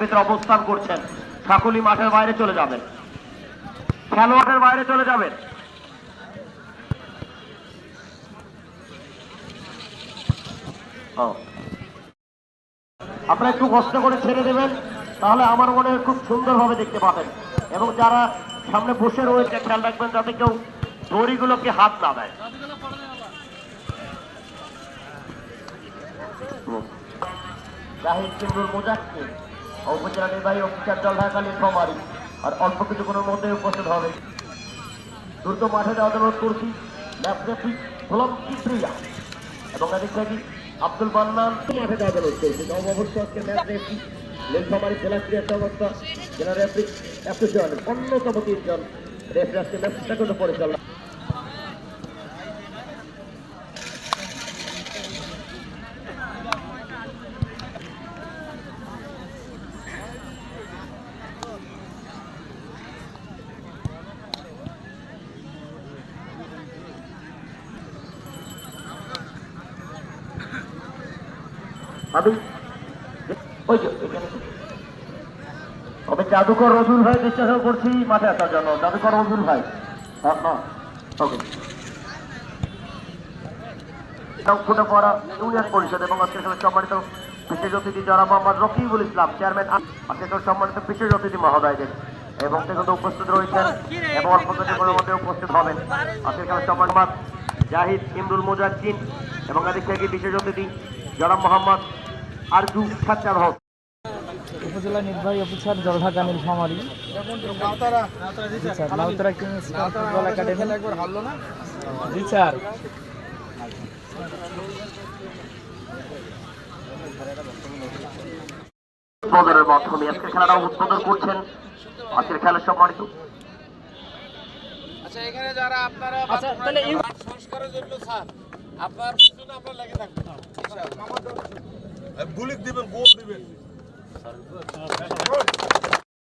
ভিতরে অবস্থান করছেন। মাঠের বাইরে চলে যাবেন। খেলোয়াড়ের বাইরে চলে যাবেন। আপনারা একটু কষ্ট করে ছেড়ে দেবেন, তাহলে আমার মনে হয় খুব সুন্দরভাবে দেখতে পাবেন। এবং যারা সামনে বসে রয়েছে, খেয়াল রাখবেন যাতে কেউ দড়িগুলোকে হাত না দেয়। জাহিদ কিমরুল উপজেলা নির্বাহী অফিসার দল ঢাকা নীলফামারী আর অল্প কিছুক্ষণের মধ্যে উপস্থিত হবে। দ্রুত মাঠে অনুরোধ করছি ম্যাপরেফি গোলাম কিপ্রিয়া এবং এদিক থেকে আব্দুল মান্নান। মাঠে যাওয়ার অনুরোধ করছি অবশ্যই আজকে ম্যাচ রেফি নীলফামারী জেলা ক্রীড়া সংস্থা, জেলা রেফরি অ্যাসোসিয়েশন অন্যতম তিনজন রেফরি আজকে ম্যাচটা কিন্তু পরিচালনা আমি ওই যে তবে জাদুকর রজুল ভাই চেষ্টা করছি মাঠে আসার জন্য। জাদুকর রজুল ভাই। হ্যাঁ, হ্যাঁ, ওকে। ফুটে পড়া ইউনিয়ন পরিষদ এবং আজকের সম্মানিত বিশেষ অতিথি যারা মোহাম্মদ রকিবুল ইসলাম চেয়ারম্যান আজকের সম্মানিত বিশেষ অতিথি মহোদয়দের এবং সেখানে উপস্থিত রয়েছেন এবং অল্প কিছুক্ষণের মধ্যে উপস্থিত হবেন। আজকের খেলার সম্মান জাহিদ ইমরুল মুজাদ্দিন এবং এদিক থেকে বিশেষ অতিথি জনাব মোহাম্মদ আরজু সাচ্চার হক। উপজেলা নির্বাহী অফিসার জলঢাকা নীলফামারী জি sir Nautara Kings Football Academy. একবার হারলো না জি স্যার। উদ্বোধনের মাধ্যমে আজকের খেলাটা উদ্বোধন করছেন আজকের খেলার সম্মানিত। আচ্ছা এখানে যারা আপনারা আচ্ছা সংস্কারের জন্য স্যার আপনার পিছনে লেগে থাকবেন বুলিক দিবেন গোল দিবেন।